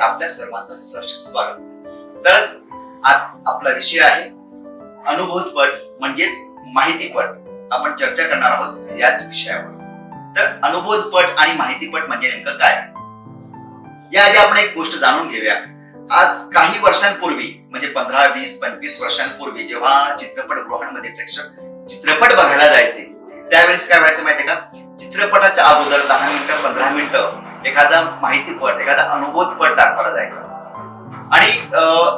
आपल्या सर्वांचं सहर्ष स्वागत. तरच आज आपला विषय आहे अनुभूतपट म्हणजेच माहितीपट आपण चर्चा करणार आहोत याच विषयावर. तर अनुभूतपट आणि माहितीपट म्हणजे नेमकं काय? याआधी आपण एक गोष्ट जाणून घेऊया. आज काही वर्षांपूर्वी म्हणजे पंधरा वीस पंचवीस वर्षांपूर्वी जेव्हा चित्रपट गृहांमध्ये प्रेक्षक चित्रपट बघायला जायचे त्यावेळेस काय व्हायचं माहितीये का? चित्रपटाच्या अगोदर दहा मिनिटं पंधरा मिनिटं एखादा माहितीपट एखादा अनुभवपट दाखवला जायचा. आणि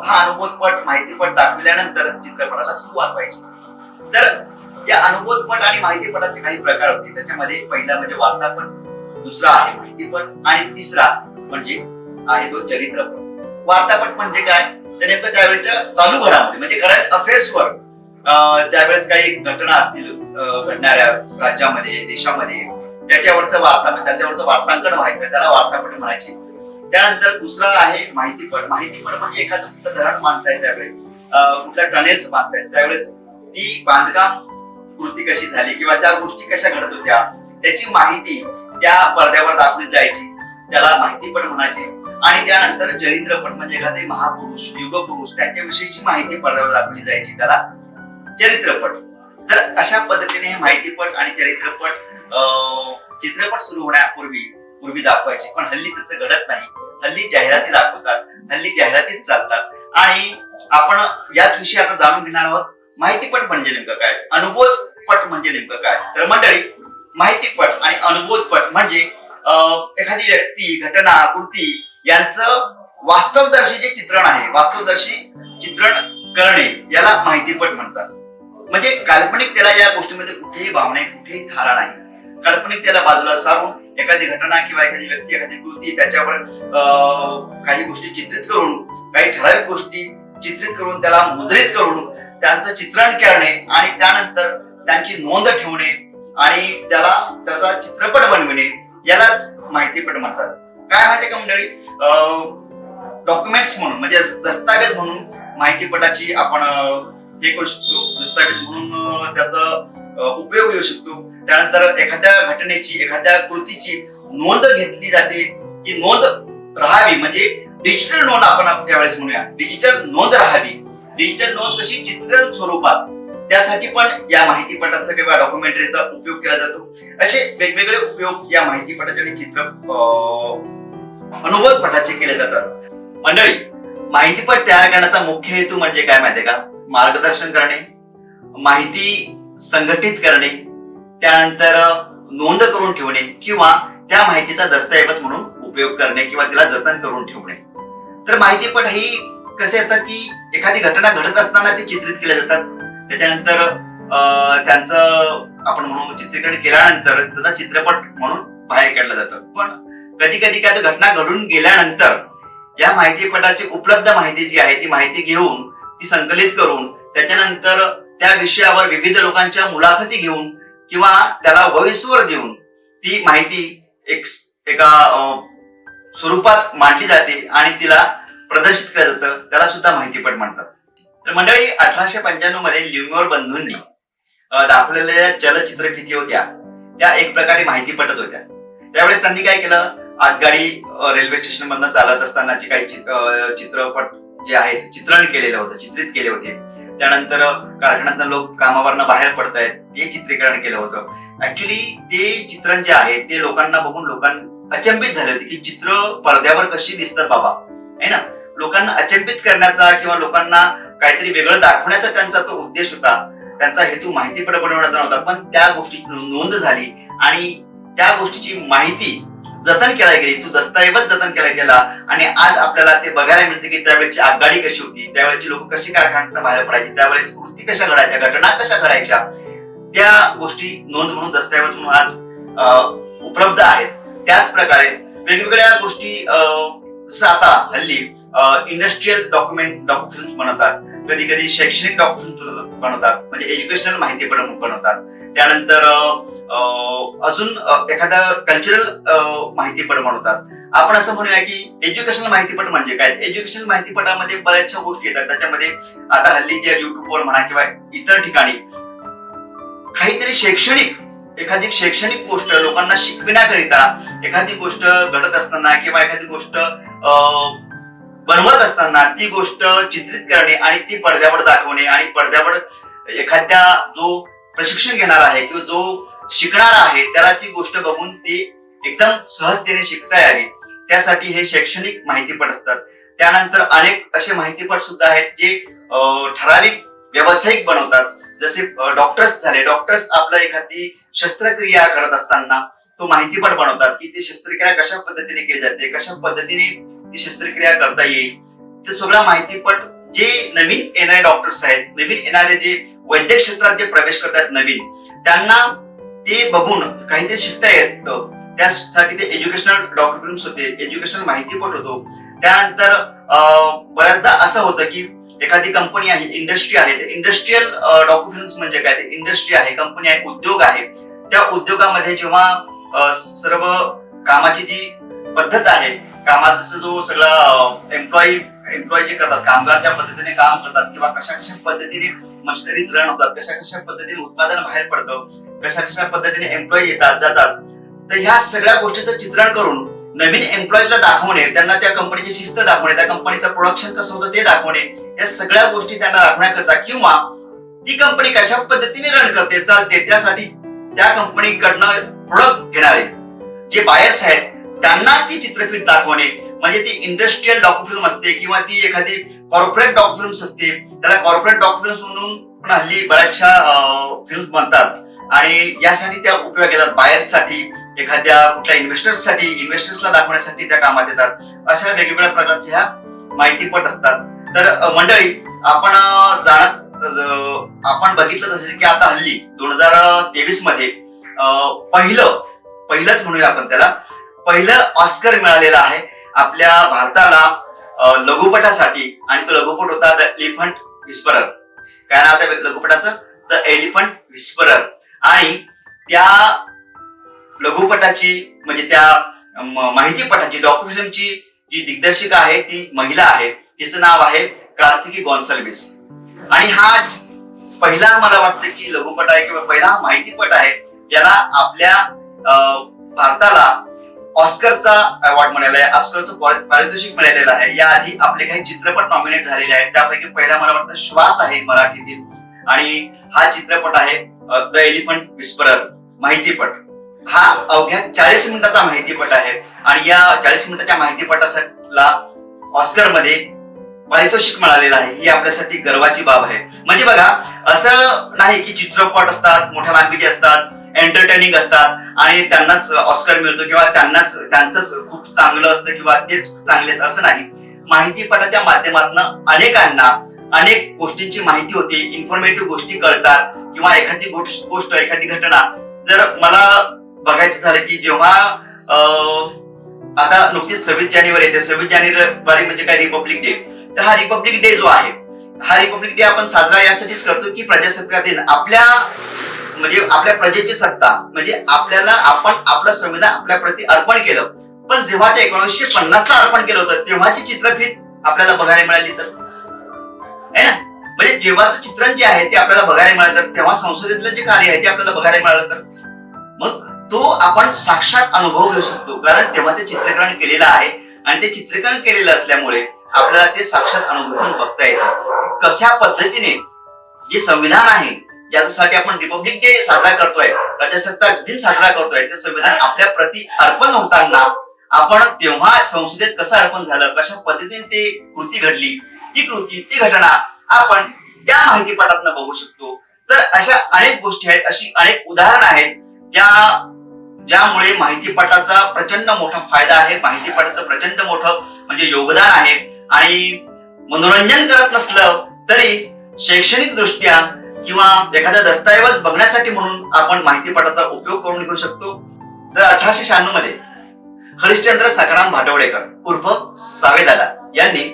हा अनुभवपट माहितीपट दाखवल्यानंतर चित्रपटाला सुरुवात पाहिजे तर या अनुभवपट आणि माहितीपटाचे काही प्रकार होते. त्याच्यामध्ये पहिला म्हणजे वार्तापट दुसरा आहे माहितीपट आणि तिसरा म्हणजे आहे तो चरित्रपट. वार्तापट म्हणजे काय? तर नेमकं त्यावेळेच्या चालू घडामोडी म्हणजे करंट अफेअर्सवर त्यावेळेस काही घटना असतील घडणाऱ्या राज्यामध्ये देशामध्ये त्याच्यावरचं वार्ता म्हणजे त्याच्यावरचं वार्तांकन व्हायचं त्याला वार्तापट म्हणायचे. त्यानंतर दुसरा आहे माहितीपट माहितीपट म्हणजे एखादं कुठलं धरण बांधताय त्यावेळेस. कुठल्या टनेल्स बांधतायत त्यावेळेस ती बांधकाम कृती कशी झाली किंवा त्या गोष्टी कशा घडत होत्या त्याची माहिती त्या पडद्यावर दाखवली जायची. त्याला माहितीपट म्हणायचे. आणि त्यानंतर चरित्रपट म्हणजे एखादे महापुरुष युगपुरुष त्यांच्याविषयीची माहिती पडद्यावर दाखवली जायची. त्याला चरित्रपट तर अशा पद्धतीने हे माहितीपट आणि चरित्रपट अं, चित्रपट सुरू होण्यापूर्वी पूर्वी दाखवायचे? पण हल्ली तसं घडत नाही. हल्ली जाहिराती दाखवतात हल्ली जाहिरातीच चालतात. आणि आपण याच विषयी आता जाणून घेणार आहोत माहितीपट म्हणजे नेमकं काय? अनुभवपट म्हणजे नेमकं काय? तर मंडळी माहितीपट आणि अनुभवपट म्हणजे अं, एखादी व्यक्ती घटना कृती यांचं वास्तवदर्शी जे चित्रण आहे वास्तवदर्शी चित्रण करणे याला माहितीपट म्हणतात. म्हणजे काल्पनिक त्याला या गोष्टीमध्ये कुठेही भावना आहे, कुठेही धारा नाही काल्पनिक त्याला बाजूला सारून एखादी घटना किंवा एखादी व्यक्ती एखादी कृती त्याच्यावर अं, काही गोष्टी चित्रित करून काही ठराविक गोष्टी चित्रित करून त्याला मुद्रित करून त्यांचं चित्रण करणे आणि त्यानंतर त्यांची नोंद ठेवणे आणि त्याला त्याचा चित्रपट बनविणे यालाच माहितीपट म्हणतात. काय माहिती का मंडळी? डॉक्युमेंट्स म्हणून म्हणजे दस्तावेज म्हणून माहितीपटाची आपण हे करू शकतो दस्तावेज म्हणून त्याचा उपयोग येऊ शकतो. त्यानंतर एखाद्या घटनेची एखाद्या कृतीची नोंद घेतली जाते. ती नोंद राहावी म्हणजे डिजिटल नोंद आपण त्यावेळेस म्हणूया. डिजिटल नोंद राहावी. डिजिटल नोंद कशी? चित्रण स्वरूपात. त्यासाठी पण या माहितीपटाचा किंवा डॉक्युमेंटरीचा उपयोग केला जातो. असे वेगवेगळे उपयोग या माहितीपटाचे आणि चित्र अनुभव पटाचे केले जातात. मंडळी माहितीपट तयार करण्याचा मुख्य हेतू म्हणजे काय माहितीये का? मार्गदर्शन करणे माहिती संघटित करणे त्यानंतर नोंद करून ठेवणे किंवा त्या माहितीचा दस्तऐवज म्हणून उपयोग करणे किंवा तिला जतन करून ठेवणे. तर माहितीपट ही कसे असतात की एखादी घटना घडत असताना ते चित्रित केल्या जातात. त्याच्यानंतर त्यांचं आपण म्हणून चित्रीकरण केल्यानंतर त्याचा चित्रपट म्हणून बाहेर काढलं जातं. पण कधी कधी काय घटना घडून गेल्यानंतर या माहितीपटाची उपलब्ध माहिती जी आहे ती माहिती घेऊन ती संकलित करून त्याच्यानंतर त्या विषयावर विविध लोकांच्या मुलाखती घेऊन किंवा त्याला व्हॉइसवर देऊन ती माहिती एक एका स्वरूपात मांडली जाते आणि तिला प्रदर्शित केलं जातं. त्याला सुद्धा माहितीपट म्हणतात. तर मंडळी अठराशे पंच्याण्णवमध्ये ल्युमिओर बंधूंनी अं, दाखवलेल्या चलचित्रफिती होत्या? त्या एक प्रकारे माहितीपटच होत्या. त्यावेळेस त्यांनी काय केलं? आगगाडी रेल्वे स्टेशन मधनं चालत असतानाची काही चित्रपट जे आहेत चित्रण केलेलं होतं चित्रित केले होते. त्यानंतर कारखान्यातनं लोक कामावरनं बाहेर पडतायत ते चित्रीकरण केलं होतं. ऍक्च्युली ते चित्रण जे आहे ते लोकांना बघून लोकांना अचंबित झाले होते की चित्र पडद्यावर कशी दिसतात बाबा. है ना? लोकांना अचंबित करण्याचा किंवा लोकांना काहीतरी वेगळं दाखवण्याचा त्यांचा तो उद्देश होता. त्यांचा हेतू माहितीपट बनवण्याचा नव्हता. पण त्या गोष्टीची नोंद झाली आणि त्या गोष्टीची माहिती जतन केला गेली तो दस्तऐवज जतन केला गेला. आणि आज आपल्याला ते बघायला मिळते की त्यावेळेची आगगाडी कशी होती त्यावेळेची लोक कशी कारखान्यात बाहेर पडायची त्यावेळेस कृती कशा घडायच्या घटना कशा घडायच्या त्या गोष्टी नोंद म्हणून दस्तऐवज म्हणून आज उपलब्ध आहेत. त्याच प्रकारे वेगवेगळ्या गोष्टी अं, जसं आता हल्ली इंडस्ट्रीयल डॉक्युमेंट डॉक्युमेंट बनवतात. कधी कधी शैक्षणिक डॉक्युमेंट बनवतात म्हणजे एज्युकेशनल माहिती पण बनवतात. त्यानंतर अं, अजून एखादा कल्चरल माहितीपट म्हणतात. आपण असं म्हणूया की एज्युकेशनल माहितीपट म्हणजे काय? एज्युकेशनल माहितीपटामध्ये बऱ्याचशा गोष्टी येतात. त्याच्यामध्ये आता हल्ली जे युट्यूबवर म्हणा किंवा इतर ठिकाणी काहीतरी शैक्षणिक एखादी शैक्षणिक गोष्ट लोकांना शिकविण्याकरिता एखादी गोष्ट घडत असताना किंवा एखादी गोष्ट अं, बनवत असताना ती गोष्ट चित्रित करणे आणि ती पडद्यावर दाखवणे आणि पडद्यावर एखाद्या जो प्रशिक्षण घेणार आहे किंवा जो शिकणार आहे त्याला ती गोष्ट बघून ती एकदम सहजतेने शिकता यावी. त्यासाठी हे शैक्षणिक माहितीपट असतात. त्यानंतर अनेक असे माहितीपट सुद्धा आहेत जे ठराविक व्यावसायिक बनवतात. जसे डॉक्टर्स झाले. डॉक्टर्स आपलं एखादी शस्त्रक्रिया करत असताना तो माहितीपट बनवतात की ती शस्त्रक्रिया कशा पद्धतीने केली जाते कशा पद्धतीने ती शस्त्रक्रिया करता येईल. ते सगळं माहितीपट जे नवीन येणारे डॉक्टर्स आहेत नवीन येणारे जे वैद्यक क्षेत्रात जे प्रवेश करतात नवीन त्यांना ते बघून काहीतरी शिकता येतं त्यासाठी ते एज्युकेशनल डॉक्युमेंट्स होते एज्युकेशनल माहितीपट होतो. त्यानंतर अं, बऱ्याचदा असं होतं की एखादी कंपनी आहे इंडस्ट्री आहे इंडस्ट्रीयल डॉक्युमेंट्स म्हणजे काय? ते इंडस्ट्री आहे कंपनी आहे उद्योग आहे. त्या उद्योगामध्ये जेव्हा सर्व कामाची जी पद्धत आहे कामाचा जो सगळा एम्प्लॉई एम्प्लॉई जे करतात कामगार ज्या पद्धतीने काम करतात किंवा कशा कशा पद्धतीने मशिनरीज रन होतात कशा कशा पद्धतीने उत्पादन बाहेर पडतं कशा कशा पद्धतीने एम्प्लॉई येतात जातात. तर ह्या सगळ्या गोष्टीचं चित्रण करून नवीन एम्प्लॉईला दाखवणे त्यांना त्या कंपनीची शिस्त दाखवणे त्या कंपनीचं प्रोडक्शन कसं होतं ते दाखवणे या सगळ्या गोष्टी त्यांना दाखवण्याकरता किंवा ती कंपनी कशा पद्धतीने रन करते चालते त्यासाठी त्या कंपनीकडनं प्रोडक्ट घेणारे जे बायर्स आहेत त्यांना ती चित्रफित दाखवणे. म्हणजे ती इंडस्ट्रीयल फिल्म असते किंवा ती एखादी कॉर्पोरेट डॉक फिल्म्स असते. त्याला कॉर्पोरेट डॉक फिल्म्स म्हणून पण हल्ली बऱ्याचशा फिल्म बनतात. आणि यासाठी त्या उपयोग येतात बायर्ससाठी एखाद्या कुठल्या इन्व्हेस्टर्ससाठी इन्व्हेस्टर्सला दाखवण्यासाठी त्या कामात येतात. अशा वेगवेगळ्या प्रकारच्या ह्या माहितीपट असतात. तर मंडळी आपण जाणत आपण बघितलंच असेल की आता हल्ली दोन हजार तेवीसमध्ये पहिलं पहिलंच म्हणूया आपण त्याला. पहिलं ऑस्कर मिळालेलं आहे. आपल्या भारताला लघुपटासाठी आणि तो लघुपट होता द एलिफंट विस्परर काय नाव त्या लघुपटाचं? द एलिफंट विस्परर आणि त्या लघुपटाची म्हणजे त्या माहितीपटाची डॉक्युफिल्मची जी दिग्दर्शिका आहे ती महिला आहे. तिचं नाव आहे कार्तिकी गॉन्सल्विस. आणि हा पहिला मला वाटतं की लघुपट आहे किंवा पहिला माहितीपट आहे ज्याला आपल्या भारताला ऑस्करचा अवॉर्ड मिळाला आहे ऑस्करचं पारितोषिक मिळालेलं आहे. याआधी आपले काही चित्रपट नॉमिनेट झालेले आहेत. त्यापैकी पहिला मला वाटतं श्वास आहे मराठीतील. आणि हा चित्रपट आहे द एलिफंट विस्परर माहितीपट. हा अवघ्या चाळीस मिनिटाचा माहितीपट आहे. आणि या चाळीस मिनिटाच्या माहितीपटाला ऑस्करमध्ये पारितोषिक मिळालेलं आहे. ही आपल्यासाठी गर्वाची बाब आहे. म्हणजे बघा असं नाही की चित्रपट असतात मोठ्या लांबीचे असतात एंटरटेनिंग असतात. आणि त्यांनाच ऑस्कर मिळतो किंवा त्यांनाच त्यांचंच खूप चांगलं असतं किंवा तेच चांगले असं नाही. माहितीपटाच्या माध्यमातून अनेकांना अनेक गोष्टींची माहिती होते इन्फॉर्मेटिव्ह गोष्टी कळतात किंवा एखादी गोष्ट गोष्ट एखादी घटना. जर मला बघायचं झालं की जेव्हा आता नुकतीच सव्वीस जानेवारी येते. सव्वीस जानेवारी म्हणजे काय? रिपब्लिक डे तर हा रिपब्लिक डे जो आहे हा रिपब्लिक डे आपण साजरा यासाठीच करतो की प्रजासत्ताक दिन. आपल्या म्हणजे आपल्या प्रजेची सत्ता म्हणजे आपल्याला आपण आपलं संविधान आपल्या प्रती अर्पण केलं. पण जेव्हा ते एकोणीसशे पन्नास ला अर्पण केलं होतं तेव्हाची चित्रफित आपल्याला बघायला मिळाली तर? आहे ना? म्हणजे जेव्हाचं चित्रण जे आहे ते आपल्याला बघायला मिळालं तर तेव्हा संसदेतलं जे कार्य आहे ते आपल्याला बघायला मिळालं तर? मग तो आपण साक्षात अनुभव घेऊ शकतो कारण तेव्हा ते चित्रीकरण केलेलं आहे. आणि ते चित्रीकरण केलेलं असल्यामुळे आपल्याला ते साक्षात अनुभव बघता येतं. कशा पद्धतीने जे संविधान आहे ज्याच्यासाठी आपण रिपब्लिक डे साजरा करतोय प्रजासत्ताक दिन साजरा करतोय ते संविधान आपल्या प्रती अर्पण होताना आपण तेव्हा संसदेत कसं अर्पण झालं कशा पद्धतीने ते कृती घडली ती कृती ती घटना आपण त्या माहितीपटात बघू शकतो. तर अशा अनेक गोष्टी आहेत अशी अनेक उदाहरणं आहेत ज्या ज्यामुळे माहितीपटाचा प्रचंड मोठा फायदा आहे. माहितीपटाचं प्रचंड मोठं म्हणजे योगदान आहे. आणि मनोरंजन करत नसलं तरी शैक्षणिक दृष्ट्या किंवा एखादा दस्तऐवज बघण्यासाठी म्हणून आपण माहितीपटाचा उपयोग करून घेऊ शकतो. तर अठराशे शहाण्णवमध्ये हरिश्चंद्र सखाराम भाटवडेकर उर्फ सावेदादा यांनी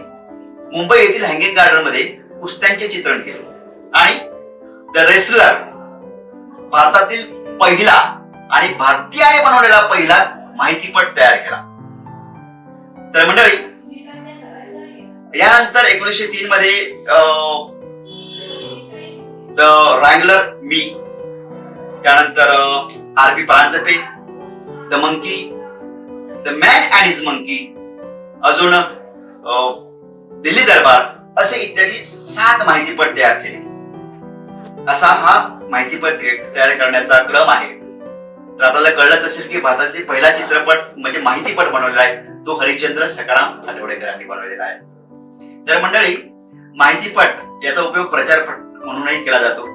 मुंबई येथील हँगिंग गार्डनमध्ये कुस्त्यांचे चित्रण केले. आणि द रेसलर भारतातील पहिला आणि भारतीयाने बनवलेला पहिला माहितीपट तयार केला. तर मंडळी यानंतर एकोणीसशे तीन मध्ये द रँगलर मी. त्यानंतर R P Paranjpe the monkey the man and is monkey अजून अं, दिल्ली दरबार असे इत्यादी सात माहितीपट तयार केले. असा हा माहितीपट तयार करण्याचा क्रम आहे. तर आपल्याला कळलंच असेल की भारतातील पहिला चित्रपट म्हणजे माहितीपट बनवलेला आहे तो हरिश्चंद्र सकाराम आठवडेकरांनी बनवलेला आहे. तर मंडळी माहितीपट याचा उपयोग प्रचार म्हणूनही केला जातो.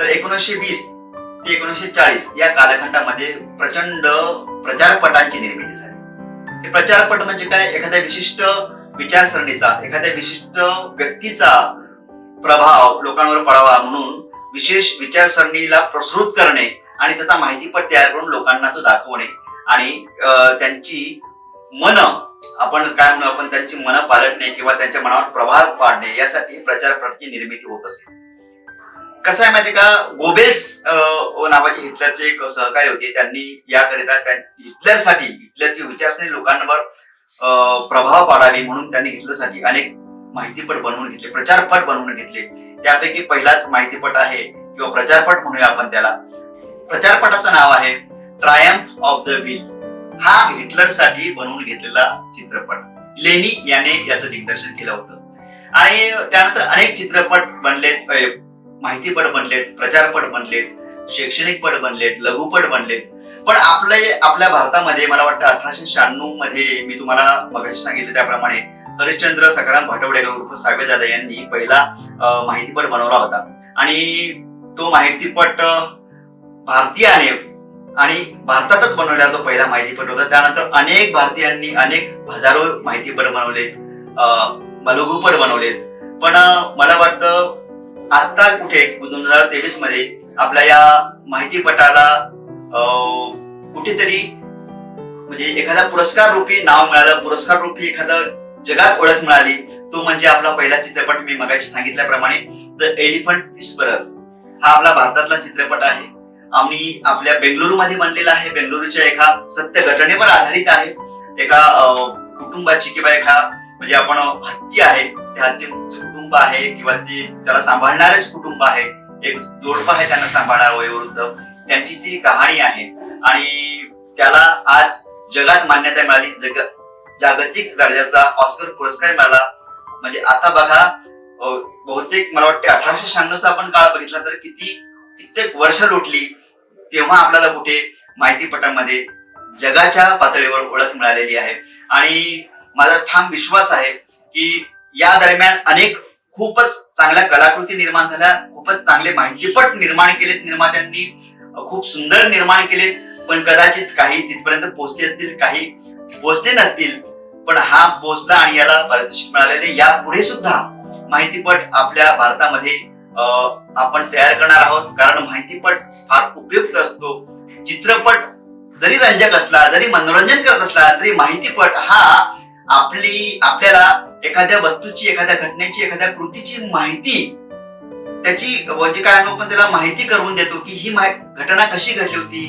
तर एकोणीसशे वीस ते एकोणीसशे चाळीस या कालखंडामध्ये प्रचंड प्रचारपटांची निर्मिती झाली. हे प्रचारपट म्हणजे काय? एखाद्या विशिष्ट विचारसरणीचा एखाद्या विशिष्ट व्यक्तीचा प्रभाव लोकांवर पडावा म्हणून विशेष विचारसरणीला प्रसृत करणे आणि त्याचा माहितीपट तयार करून लोकांना तो दाखवणे आणि त्यांची मन आपण काय म्हणू आपण त्यांची मन पालटणे किंवा त्यांच्या मनावर प्रभाव पाडणे यासाठी प्रचारपटची प्रचारपटाची निर्मिती होत असेल कसं आहे माहिती का? गोबेल्स नावाचे हिटलरचे एक सहकारी होते. त्यांनी याकरिता हिटलरसाठी हिटलरची विचारसरणी लोकांवर अं, प्रभाव पाडावी म्हणून त्यांनी हिटलरसाठी अनेक माहितीपट बनवून घेतले प्रचारपट बनवून घेतले. त्यापैकी पहिलाच माहितीपट आहे किंवा प्रचारपट म्हणूया आपण त्याला. प्रचारपटाचं नाव आहे ट्रायम्फ ऑफ द विल हा हिटलरसाठी बनवून घेतलेला चित्रपट. लेनी याने याचं दिग्दर्शन केलं होतं. आणि त्यानंतर अनेक चित्रपट बनलेत माहितीपट बनलेत प्रचारपट बनलेत शैक्षणिक पट बनलेत लघुपट बनलेत. पण आपले आपल्या भारतामध्ये मला वाटतं अठराशे शहाण्णवमध्ये मी तुम्हाला मगाशी सांगितलं त्याप्रमाणे हरिश्चंद्र सकाराम भाटवडेकर उर्फ सावेदादा यांनी पहिला माहितीपट बनवला होता. आणि तो माहितीपट भारतीयाने आणि भारतातच बनवलेला तो पहिला माहितीपट होता. त्यानंतर अनेक भारतीयांनी अनेक हजारो माहितीपट बनवलेत लघुपट बनवलेत. पण मला वाटतं आता कुठे दोन हजार तेवीसमध्ये आपल्या या माहितीपटाला कुठेतरी म्हणजे एखादा पुरस्कार रूपी नाव मिळालं पुरस्कार रूपी एखादा जगात ओळख मिळाली तो म्हणजे आपला पहिला चित्रपट मी मगाशी सांगितल्याप्रमाणे द एलिफंट विस्परर हा आपला भारतातला चित्रपट आहे. आम्ही आपल्या बेंगलुरू मध्ये बनलेला आहे. बेंगलुरूच्या एका सत्य घटनेवर आधारित आहे. एका कुटुंबाची किंवा एका म्हणजे आपण हत्ती आहे. त्या हत्ती कुटुंब आहे किंवा ते त्याला सांभाळणारेच कुटुंब आहे एक जोडपं आहे त्यांना सांभाळणार वयोवृद्ध त्यांची ती कहाणी आहे. आणि त्याला आज जगात मान्यता मिळाली जग जागतिक दर्जाचा ऑस्कर पुरस्कार मिळाला. म्हणजे आता बघा बहुतेक मला वाटते अठराशे शहाण्णवचा आपण काळ बघितला तर किती कित्येक वर्ष लोटली तेव्हा आपल्याला कुठे माहितीपटामध्ये जगाच्या पातळीवर ओळख मिळालेली आहे. आणि माझा ठाम विश्वास आहे की या दरम्यान अनेक खूपच चांगल्या कलाकृती निर्माण झाल्या खूपच चांगले माहितीपट निर्माण केलेत निर्मात्यांनी खूप सुंदर निर्माण केलेत पण कदाचित काही तिथपर्यंत पोहोचले असतील काही पोहोचले नसतील पण हा पोहोचला आणि याला पारितोषिक मिळालेले यापुढे सुद्धा माहितीपट आपल्या भारतामध्ये आपण तयार करणार आहोत कारण माहितीपट फार उपयुक्त असतो. चित्रपट जरी रंजक असला जरी मनोरंजन करत असला तरी माहितीपट हा आपली आपल्याला एखाद्या वस्तूची एखाद्या घटनेची एखाद्या कृतीची माहिती त्याची म्हणजे काय आपण त्याला माहिती करून देतो की ही घटना कशी घडली होती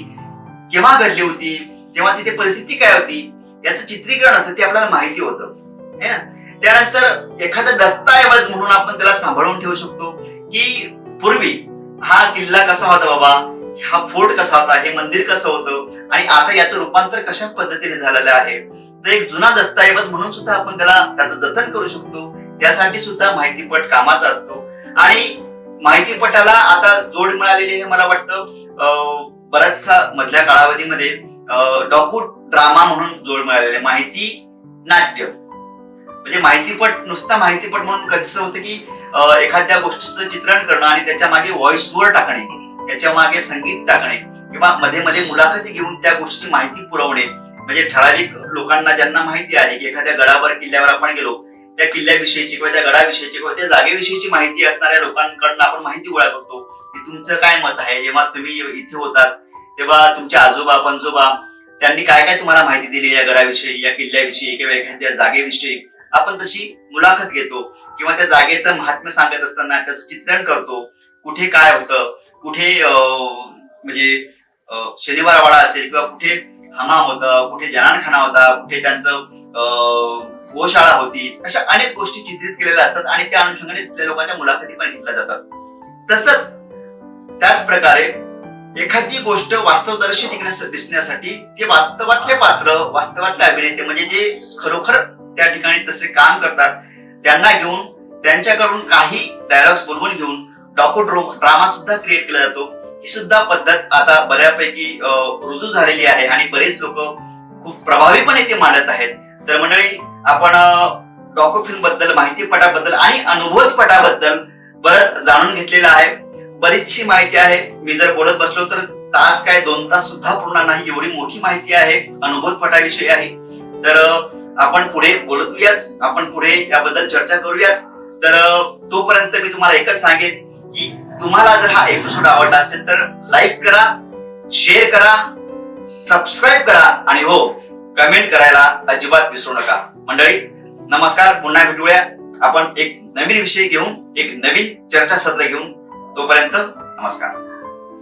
केव्हा घडली होती तेव्हा तिथे परिस्थिती काय होती याचं चित्रीकरण असतं ते आपल्याला माहिती होतं. है ना? त्यानंतर एखादा दस्तऐवज म्हणून आपण त्याला सांभाळून ठेवू शकतो की पूर्वी हा किल्ला कसा होता बाबा हा फोर्ट कसा होता हे मंदिर कसं होतं आणि आता याचं रूपांतर कशा पद्धतीने झालेलं आहे तर एक जुना दस्तऐवज म्हणून सुद्धा आपण त्याला त्याचं जतन करू शकतो. त्यासाठी सुद्धा माहितीपट कामाचा असतो. आणि माहितीपटाला आता जोड मिळालेली हे मला वाटतं. अं, मधल्या कालावधीमध्ये डॉकू ड्रामा म्हणून जोड मिळालेले माहिती नाट्य. म्हणजे माहितीपट नुसता माहितीपट म्हणून कसं होतं की एखाद्या गोष्टीचं चित्रण करणं आणि त्याच्यामागे व्हॉइस वर टाकणे त्याच्यामागे संगीत टाकणे किंवा मध्ये मध्ये मुलाखती घेऊन त्या गोष्टीची माहिती पुरवणे म्हणजे ठराविक लोकांना ज्यांना माहिती आहे की एखाद्या गडावर किल्ल्यावर आपण गेलो त्या किल्ल्याविषयीची किंवा त्या गडाविषयीची किंवा त्या जागेविषयीची माहिती असणाऱ्या लोकांकडनं आपण माहिती गोळा करतो. की तुमचं काय मत आहे? जेव्हा तुम्ही इथे होतात तेव्हा तुमचे आजोबा पंजोबा त्यांनी काय काय तुम्हाला माहिती दिली या गडाविषयी या किल्ल्याविषयी किंवा एखाद्या जागेविषयी? आपण तशी मुलाखत घेतो किंवा त्या जागेचं महात्म्य सांगत असताना त्याचं चित्रण करतो. कुठे काय होतं? कुठे म्हणजे शनिवारवाडा असेल किंवा कुठे हमाम होतं कुठे जनानखाना होता कुठे त्यांचं अं, गोशाळा होती अशा अनेक गोष्टी चित्रित केलेल्या असतात आणि त्या अनुषंगाने तिथल्या लोकांच्या मुलाखती पण घेतल्या जातात. तसंच त्याच प्रकारे एखादी गोष्ट वास्तवदर्शी दिसण्यासाठी ते वास्तवातले पात्र वास्तवातले अभिनेते म्हणजे जे खरोखर त्या ठिकाणी तसे काम करतात त्यांना घेऊन त्यांच्याकडून काही डायलॉग्स बोलवून घेऊन डॉको ड्रामा सुद्धा क्रिएट केला जातो. ही सुद्धा पद्धत आता बऱ्यापैकी रुजू झालेली आहे आणि बरेच लोक खूप प्रभावीपणे ते मांडत आहेत. तर मंडळी आपण डॉक्युफिल्मबद्दल माहितीपटाबद्दल आणि अनुभवपटाबद्दल बरंच जाणून घेतलेलं आहे. बरीचशी माहिती आहे. मी जर बोलत बसलो तर तास काय दोन तास सुद्धा पूर्ण नाही एवढी मोठी माहिती आहे. अनुभवपटाविषयी आहे. तर आपण पुढे बोलूयाच आपण पुढे याबद्दल चर्चा करूयाच. तर तोपर्यंत मी तुम्हाला एकच सांगेन की तुम्हाला जर हा एपिसोड आवडला असेल तर लाईक करा शेअर करा सबस्क्राईब करा आणि हो कमेंट करायला अजिबात विसरू नका. मंडळी नमस्कार पुन्हा भेटूया. आपण एक नवीन विषय घेऊन एक नवीन चर्चासत्र घेऊन. तोपर्यंत नमस्कार.